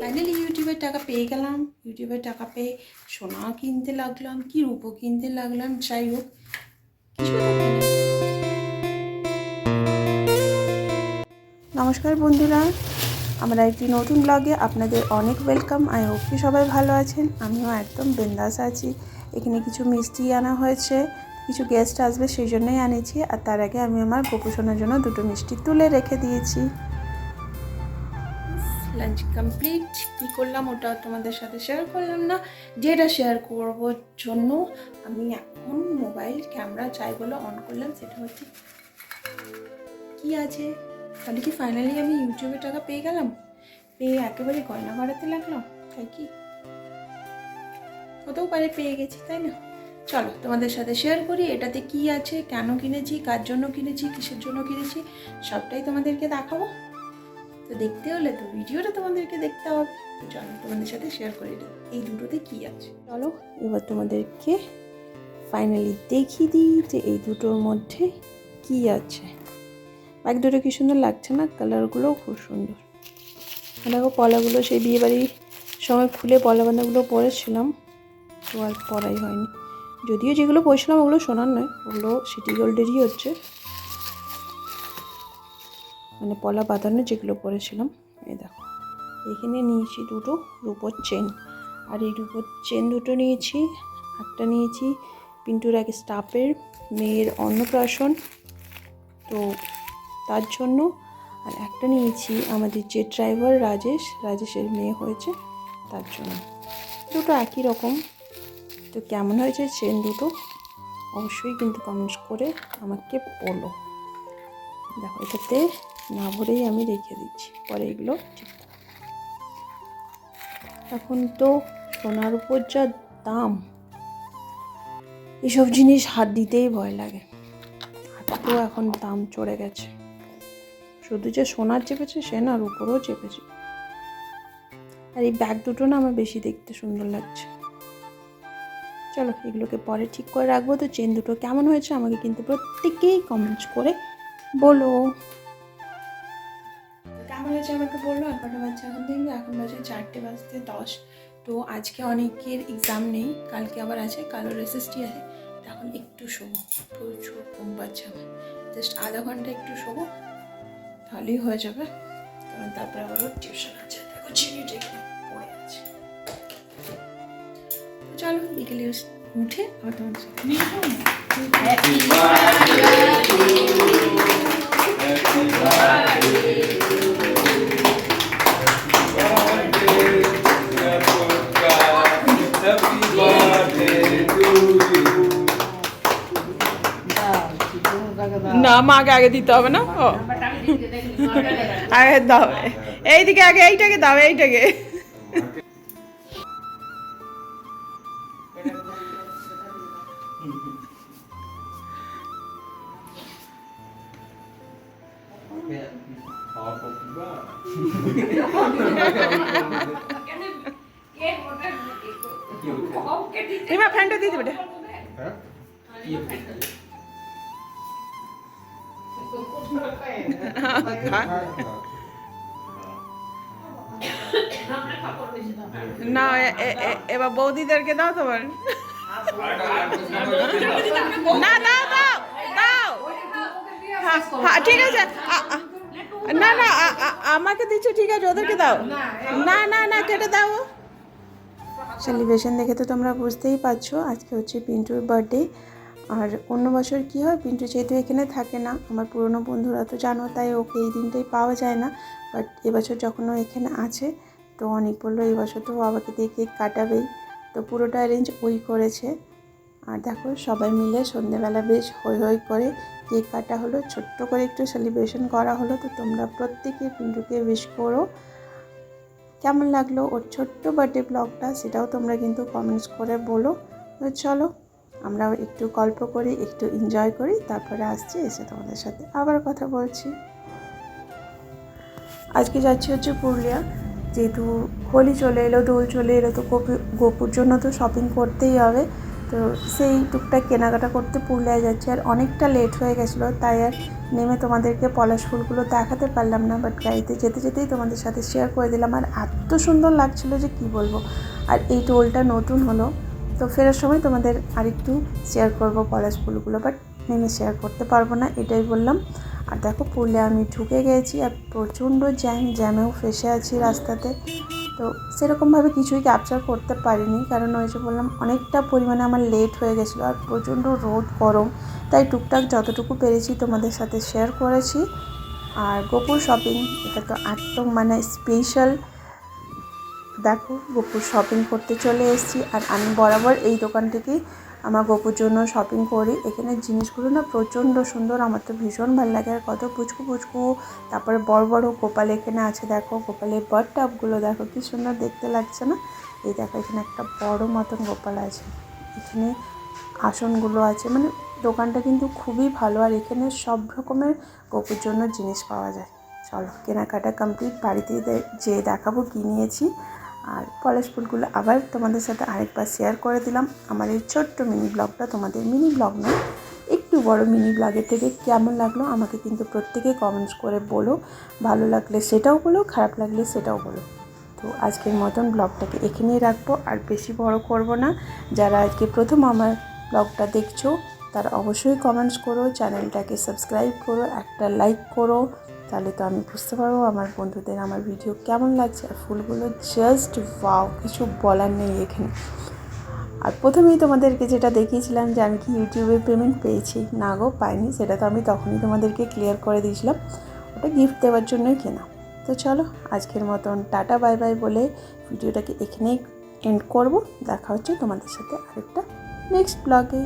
Finally ইউটিউবের টাকা পেয়ে গেলাম। ইউটিউবের টাকা পেয়ে সোনা কিনতে লাগলাম, কি রূপো কিনতে লাগলাম, যাই হোক। নমস্কার বন্ধুরা, আমরা একটি নতুন ব্লগে আপনাদের অনেক ওয়েলকাম আই হোপ কি সবাই ভালো আছেন। আমিও একদম বিন্দাস আছি। এখানে কিছু মিষ্টি আনা হয়েছে। কিছু গেস্ট আসবে সেই জন্যই আনিছি আর তার আগে আমি আমার গোপুসোনার জন্য দুটো মিষ্টি তুলে রেখে দিয়েছি। লাঞ্চ কমপ্লিট কী করলাম ওটা তোমাদের সাথে শেয়ার করলাম না। যেটা শেয়ার করব জন্য আমি এখন মোবাইল ক্যামেরা যাই বলে অন করলাম, সেটা হচ্ছে কি আছে? তাহলে কি ফাইনালি আমি ইউটিউবে টাকা পেয়ে গেলাম? পেয়ে একেবারে গয়না বাড়াতে লাগলাম তাই কি? হতেও পারে, পেয়ে গেছি, তাই না? চলো, তোমাদের সাথে শেয়ার করি, এটাতে কি আছে, কেন কিনেছি, কার জন্য কিনেছি, কিসের জন্য কিনেছি, সবটাই তোমাদেরকে দেখাবো। তো দেখতে হলে তো ভিডিওটা তোমাদেরকে দেখতে হবে। তো চলো, তোমাদের সাথে শেয়ার করি দিই এই দুটোতে কি আছে। চলো, এবার তোমাদেরকে ফাইনালি দেখিয়ে দিই যে এই দুটোর মধ্যে কি আছে। এক দুটো কি সুন্দর লাগছে না? কালারগুলোও খুব সুন্দর। দেখো, পলাগুলো সেই বিয়েবাড়ির সময় খুলে পলা বাঁধাগুলো পরেছিলাম। তো আর পরাই হয়নি। যদিও যেগুলো পড়েছিলাম ওগুলো সোনার নয়, ওগুলো সিটি গোল্ডেরই হচ্ছে। মানে পলা বাঁধানো যেগুলো পরেছিলাম এই দেখো। এখানে নিয়েছি দুটো রূপোর চেন। আর এই রূপোর চেন দুটো নিয়েছি, একটা নিয়েছি পিন্টুর এক স্টাফের মেয়ের অন্নপ্রাশন, তো তার জন্য। আর একটা নিয়েছি আমাদের যে ড্রাইভার রাজেশ, রাজেশের মেয়ে হয়েছে তার জন্য। দুটো একই রকম। তো কেমন হয়েছে চেন দুটো? অবশ্যই কিন্তু কমেন্টস করে আমাকে বলো। দেখো, এটাতে না ভরেই আমি রেখে দিচ্ছি। পরে এগুলো ঠিক এখন তো সোনার উপর যা দাম, এসব জিনিস হাত দিতেই ভয় লাগে। হাতেও এখন দাম চড়ে গেছে। শুধু যে সোনার চেপেছে, সে না আর উপরেও চেপেছে। আর এই ব্যাগ দুটো না আমার বেশি দেখতে সুন্দর লাগছে। চলো এগুলোকে পরে ঠিক করে রাখব। তো চেন দুটো কেমন হয়েছে আমাকে কিন্তু প্রত্যেকেই কমেন্টস করে বলো। কেমন হয়েছে আমাকে বলল কটা বাচ্চা এখন দেখবে। এখন বাজে চারটে বাজতে দশ। তো আজকে অনেকের এক্সাম নেই। কালকে আবার আছে কালো রেসিস্টি আছে। এখন একটু শোবো। প্রচুর ঘুম পাচ্ছে আমার। জাস্ট আধা ঘণ্টা একটু শোবো। তাহলেই হয়ে যাবে। তারপরে আবার টিউশন আছে। দেখো চিনিটা চলো বিকেলে উঠে আবার birthday না মাকে আগে দিতে হবে না? ও। আগে দাও। এইদিকে আগে এইটাকে দাও এইটাকে। এবার ফ্যানটা দিয়ে দেবে না এ- এ- এবার বৌদিদেরকে দাও তোমার। না দাও দাও দাও। হ্যাঁ হ্যাঁ ঠিক আছে। না না আমাকে দিচ্ছ ঠিক আছে ওদেরকে দাও। না না না কেটে দাও। সেলিব্রেশন দেখে তো তোমরা বুঝতেই পারছ আজকে হচ্ছে পিন্টুর বার্থডে। আর অন্য বছর কি হয় পিন্টু যেহেতু এখানে থাকে না আমার পুরনো বন্ধুরা তো জানো তাই ওকে এই দিনটাই পাওয়া যায় না। বাট এবছর যখন ও এখানে আছে তো অনেক বলল এই বছর তো বাবাকে দিয়ে কেক কাটাবেই। তো পুরোটা অ্যারেঞ্জ ওই করেছে। আর দেখো সবাই মিলে সন্ধেবেলা বেশ হই হই করে কেক কাটা হলো, ছোট্ট করে একটু সেলিব্রেশন করা হলো। তো তোমরা প্রত্যেকে পিন্টুকে উইশ করো। কেমন লাগল ওর ছোট্ট বার্থডে ব্লগটা সেটাও তোমরা কিন্তু কমেন্টস করে বলো। তো চলো, আমরাও একটু গল্প করি, একটু এনজয় করি, তারপরে আসছি, এসে তোমাদের সাথে আবার কথা বলছি। আজকে যাচ্ছি হচ্ছে পুরুলিয়া, যেহেতু হোলি চলে এলো, দোল চলে এলো, তো গোপুর জন্য তো শপিং করতেই হবে। তো সেই টুকটাক কেনাকাটা করতে পুরুলিয়ায় যাচ্ছি আর অনেকটা লেট হয়ে গেছিল, তাই আর নেমে তোমাদেরকে পলাশ ফুলগুলো দেখাতে পারলাম না বাট গাড়িতে যেতে যেতেই তোমাদের সাথে শেয়ার করে দিলাম। আর এত সুন্দর লাগছিল যে কি বলব? আর এই টোলটা নতুন হলো, তো ফেরার সময় তোমাদের আরেকটু শেয়ার করব পলাশ ফুলগুলো বাট নেমে শেয়ার করতে পারব না, এটাই বললাম। আর দেখো পুরুলিয়া আমি ঢুকে গেছি আর প্রচণ্ড জ্যাম, জ্যামেও ফেসে আছি রাস্তাতে। তো সেরকমভাবে কিছুই ক্যাপচার করতে পারিনি। কারণ ওই যে বললাম, অনেকটা পরিমাণে আমার লেট হয়ে গেছিল আর প্রচণ্ড রোদ, গরম। তাই টুকটাক যতটুকু পেরেছি তোমাদের সাথে শেয়ার করেছি। আর গোপুর শপিং এটা তো একদম মানে স্পেশাল দেখো, গোপুর শপিং করতে চলে এসেছি। আর আমি বরাবর এই দোকান থেকেই আমার গোপুর জন্য শপিং করি। এখানে জিনিসগুলো না প্রচণ্ড সুন্দর, আমার তো ভীষণ ভালো লাগে। আর কত পুচকু পুচকু, তারপরে বড় বড় গোপাল এখানে আছে, দেখো। গোপালের বার্ড টাপগুলো দেখো কি সুন্দর দেখতে লাগছে না? এই দেখো, এখানে একটা বড় মতন গোপাল আছে। এখানে আসনগুলো আছে মানে দোকানটা কিন্তু খুবই ভালো। আর এখানে সব রকমের গোপুর জন্য জিনিস পাওয়া যায়। চলো, কেনাকাটা কমপ্লিট বাড়িতে যেয়ে দেখাবো কী নিয়েছি। আর পলাশ ফুলগুলো আবার তোমাদের সাথে আরেকবার শেয়ার করে দিলাম। আমার এই ছোট্ট মিনি ব্লগটা তোমাদের মিনি ব্লগ নয় একটু বড় মিনি ব্লগের থেকে কেমন লাগল আমাকে কিন্তু প্রত্যেকে কমেন্টস করে বলো। ভালো লাগলে সেটাও বলো, খারাপ লাগলে সেটাও বলো। তো আজকের মতন ব্লগটাকে এখানেই রাখব, আর বেশি বড় করব না। যারা আজকে প্রথম আমার ব্লগটা দেখছ, তারা অবশ্যই কমেন্টস করো চ্যানেলটাকে সাবস্ক্রাইব করো, একটা লাইক করো। তাহলে তো আমি বুঝতে পারব আমার বন্ধুদের আমার ভিডিও কেমন লাগছে। আর ফুলগুলো জাস্ট ওয়াও কিছু বলার নেই এখানে। আর প্রথমেই তোমাদেরকে যেটা দেখিয়েছিলাম যে আমি কি ইউটিউবে পেমেন্ট পেয়েছি, না গো, পাইনি, সেটা তো আমি তখনই তোমাদেরকে ক্লিয়ার করে দিয়েছিলাম। ওটা গিফট দেওয়ার জন্যই কেনা। তো চলো, আজকের মতন টাটা বাই বাই বলে ভিডিওটাকে এখানেই এন্ড করব। দেখা হচ্ছে তোমাদের সাথে আরেকটা নেক্সট ব্লগে